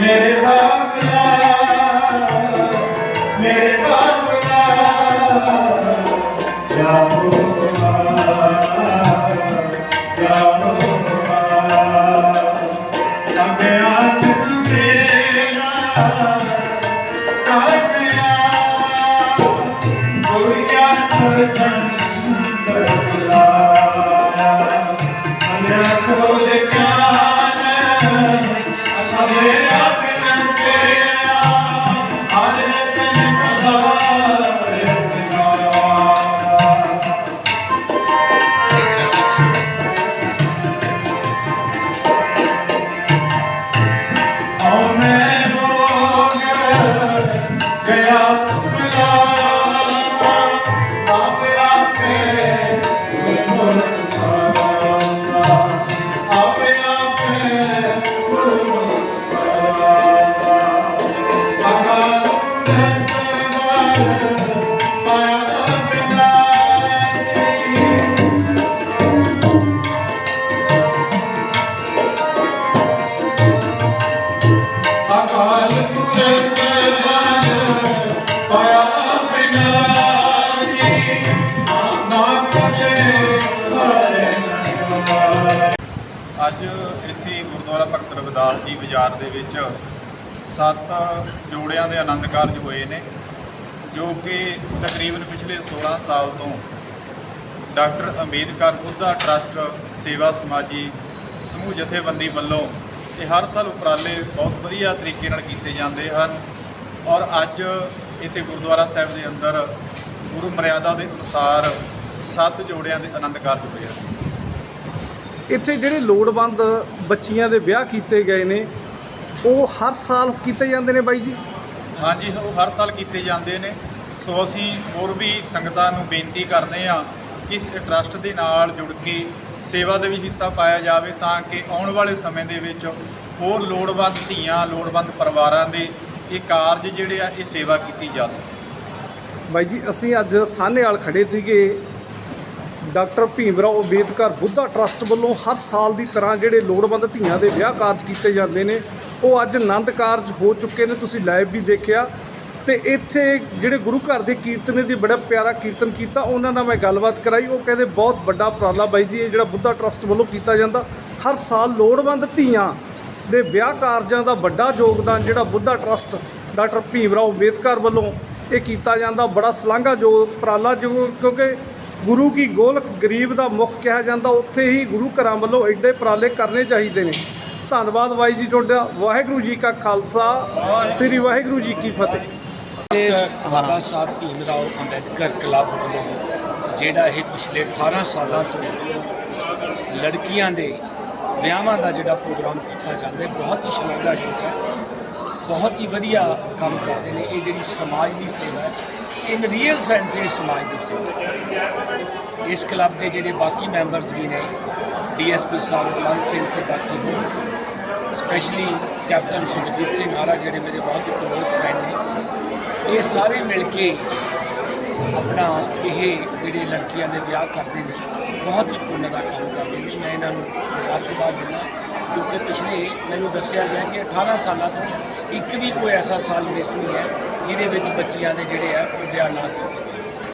ਮੇਰੇ ਬਾਬਲਾ ਮੇਰੇ ਬਾਬਲਾ। ਕਿਆ ਹੋਗਾ ਕਿਆ ਗਿਆ ਅੱਜ ਇੱਥੇ ਗੁਰਦੁਆਰਾ ਭਗਤ ਰਵਿਦਾਸ ਜੀ ਬਾਜ਼ਾਰ ਦੇ ਵਿੱਚ ਸੱਤ ਜੋੜਿਆਂ ਦੇ ਆਨੰਦ ਕਾਰਜ ਹੋਏ ਨੇ, ਜੋ ਕਿ ਤਕਰੀਬਨ ਪਿਛਲੇ 16 ਸਾਲ ਤੋਂ ਡਾਕਟਰ ਅੰਬੇਦਕਰ ਬੁੱਧਾ ਟਰੱਸਟ ਸੇਵਾ ਸਮਾਜੀ ਸਮੂਹ ਜਥੇਬੰਦੀ ਵੱਲੋਂ ਇਹ ਹਰ ਸਾਲ ਉਪਰਾਲੇ ਬਹੁਤ ਵਧੀਆ ਤਰੀਕੇ ਨਾਲ ਕੀਤੇ ਜਾਂਦੇ ਹਨ ਔਰ ਅੱਜ ਇੱਥੇ ਗੁਰਦੁਆਰਾ ਸਾਹਿਬ ਦੇ ਅੰਦਰ ਗੁਰੂ ਮਰਿਆਦਾ ਦੇ ਅਨੁਸਾਰ ਸੱਤ ਜੋੜਿਆਂ ਦੇ ਆਨੰਦ ਕਾਰਜ ਹੋਏ ਹਨ। ਇੱਥੇ ਜਿਹੜੇ ਲੋੜਵੰਦ ਬੱਚੀਆਂ ਦੇ ਵਿਆਹ ਕੀਤੇ ਗਏ ਨੇ ਉਹ ਹਰ ਸਾਲ ਕੀਤੇ ਜਾਂਦੇ ਨੇ ਬਾਈ ਜੀ? ਹਾਂਜੀ ਉਹ ਹਰ ਸਾਲ ਕੀਤੇ ਜਾਂਦੇ ਨੇ। ਸੋ ਅਸੀਂ ਹੋਰ ਵੀ ਸੰਗਤਾਂ ਨੂੰ ਬੇਨਤੀ ਕਰਦੇ ਹਾਂ ਕਿ ਇਸ ਟਰਸਟ ਦੇ ਨਾਲ ਜੁੜ ਕੇ ਸੇਵਾ ਦੇ ਵਿੱਚ ਹਿੱਸਾ ਪਾਇਆ ਜਾਵੇ ਤਾਂ ਕਿ ਆਉਣ ਵਾਲੇ ਸਮੇਂ ਦੇ ਵਿੱਚ ਹੋਰ ਲੋੜਵੰਦ ਧੀਆਂ ਲੋੜਵੰਦ ਪਰਿਵਾਰਾਂ ਦੇ ਇਹ ਕਾਰਜ ਜਿਹੜੇ ਆ ਇਹ ਸੇਵਾ ਕੀਤੀ ਜਾ ਸਕੇ। ਬਾਈ ਜੀ ਅਸੀਂ ਅੱਜ ਸਾਹਨੇਵਾਲ ਖੜੇ ਸੀਗੇ। ਡਾਕਟਰ ਭੀਮਰਾਓ ਅੰਬੇਦਕਰ ਬੁੱਧਾ ਟਰੱਸਟ ਵੱਲੋਂ ਹਰ ਸਾਲ ਦੀ ਤਰ੍ਹਾਂ ਜਿਹੜੇ ਲੋੜਵੰਦ ਧੀਆਂ ਦੇ ਵਿਆਹ ਕਾਰਜ ਕੀਤੇ ਜਾਂਦੇ ਨੇ, ਉਹ ਅੱਜ ਆਨੰਦ ਕਾਰਜ ਹੋ ਚੁੱਕੇ ਨੇ, ਤੁਸੀਂ ਲਾਈਵ ਵੀ ਦੇਖਿਆ। ਤੇ ਇੱਥੇ ਜਿਹੜੇ ਗੁਰੂ ਘਰ ਦੇ ਕੀਰਤਨੇ ਦੀ ਬੜਾ ਪਿਆਰਾ ਕੀਰਤਨ ਕੀਤਾ, ਉਹਨਾਂ ਨਾਲ ਮੈਂ ਗੱਲਬਾਤ ਕਰਾਈ। ਉਹ ਕਹਿੰਦੇ, ਬਹੁਤ ਵੱਡਾ ਉਪਰਾਲਾ ਬਾਈ ਜੀ, ਇਹ ਜਿਹੜਾ ਬੁੱਧਾ ਟਰੱਸਟ ਵੱਲੋਂ ਕੀਤਾ ਜਾਂਦਾ, ਹਰ ਸਾਲ ਲੋੜਵੰਦ ਧੀਆਂ ਦੇ ਵਿਆਹ ਕਾਰਜਾਂ ਦਾ ਵੱਡਾ ਯੋਗਦਾਨ ਜਿਹੜਾ ਬੁੱਧਾ ਟਰੱਸਟ ਡਾਕਟਰ ਭੀਮਰਾਓ ਅੰਬੇਦਕਰ ਵੱਲੋਂ ਇਹ ਕੀਤਾ ਜਾਂਦਾ। ਬੜਾ ਸ਼ਲਾਘਾਯੋਗ ਉਪਰਾਲਾ ਜੋ, ਕਿਉਂਕਿ ਗੁਰੂ ਕੀ ਗੋਲਖ ਗਰੀਬ ਦਾ ਮੁਖ ਕਿਹਾ ਜਾਂਦਾ, ਉੱਥੇ ਹੀ ਗੁਰੂ ਘਰਾਂ ਵੱਲੋਂ ਐਡੇ ਉਪਰਾਲੇ ਕਰਨੇ ਚਾਹੀਦੇ ਨੇ। ਧੰਨਵਾਦ ਬਾਈ ਜੀ ਤੁਹਾਡਾ, ਵਾਹਿਗੁਰੂ ਜੀ ਕਾ ਖਾਲਸਾ, ਸ੍ਰੀ ਵਾਹਿਗੁਰੂ ਜੀ ਕੀ ਫਤਿਹ। ਬਾਬਾ ਸਾਹਿਬ ਭੀਮ ਰਾਓ ਅੰਬੇਦਕਰ ਕਲੱਬ ਵੱਲੋਂ, ਜਿਹੜਾ ਇਹ ਪਿਛਲੇ 18 ਸਾਲਾਂ ਤੋਂ ਲੜਕੀਆਂ ਦੇ ਵਿਆਹਾਂ ਦਾ ਜਿਹੜਾ ਪ੍ਰੋਗਰਾਮ ਕੀਤਾ ਜਾਂਦਾ ਹੈ ਬਹੁਤ ਹੀ ਸ਼ਲਾਘਾਯੋਗ ਹੈ। ਬਹੁਤ ਹੀ ਵਧੀਆ ਕੰਮ ਕਰਦੇ ਨੇ ਇਹ ਜਿਹੜੀ ਸਮਾਜ ਦੀ ਸੇਵਾ ਹੈ ਇਨ ਰੀਅਲ ਸੈਂਸ ਇਹ ਸਮਾਜ ਦੀ ਸੇਵਾ ਇਸ ਕਲੱਬ ਦੇ ਜਿਹੜੇ ਬਾਕੀ ਮੈਂਬਰਸ ਵੀ ਨੇ ਡੀਐਸਪੀ ਸਾਹਿਬ ਬਲੰਦ ਸਿੰਘ ਤੇ ਬਾਕੀ ਹੋਰ ਸਪੈਸ਼ਲੀ ਕੈਪਟਨ ਸੁਖਜੀਤ ਸਿੰਘ ਆਰਾ ਜਿਹੜੇ ਮੇਰੇ ਬਹੁਤ ਹੀ ਕਲੋਜ਼ ਫਰੈਂਡ ਨੇ, ਇਹ ਸਾਰੇ ਮਿਲ ਕੇ ਆਪਣਾ ਇਹ ਜਿਹੜੇ ਲੜਕੀਆਂ ਦੇ ਵਿਆਹ ਕਰਦੇ ਨੇ, ਬਹੁਤ ਹੀ ਪੁੰਨ ਦਾ ਕੰਮ ਕਰਦੇ ਨੇ। ਮੈਂ ਇਹਨਾਂ ਨੂੰ ਮੁਬਾਰਕਬਾਦ ਦਿੰਦਾ। ਕਿਉਂਕਿ ਪਿਛਲੇ ਮੈਨੂੰ ਦੱਸਿਆ ਗਿਆ ਕਿ 18 ਸਾਲਾਂ ਤੋਂ ਇੱਕ ਵੀ ਕੋਈ ਐਸਾ ਸਾਲ ਮਿਸ ਨਹੀਂ ਹੈ, ਜਿਹਦੇ ਵਿੱਚ ਬੱਚਿਆਂ ਦੇ ਜਿਹੜੇ ਆ, ਉਹ ਵਿਆਹ ਨਾ ਕੀਤੇ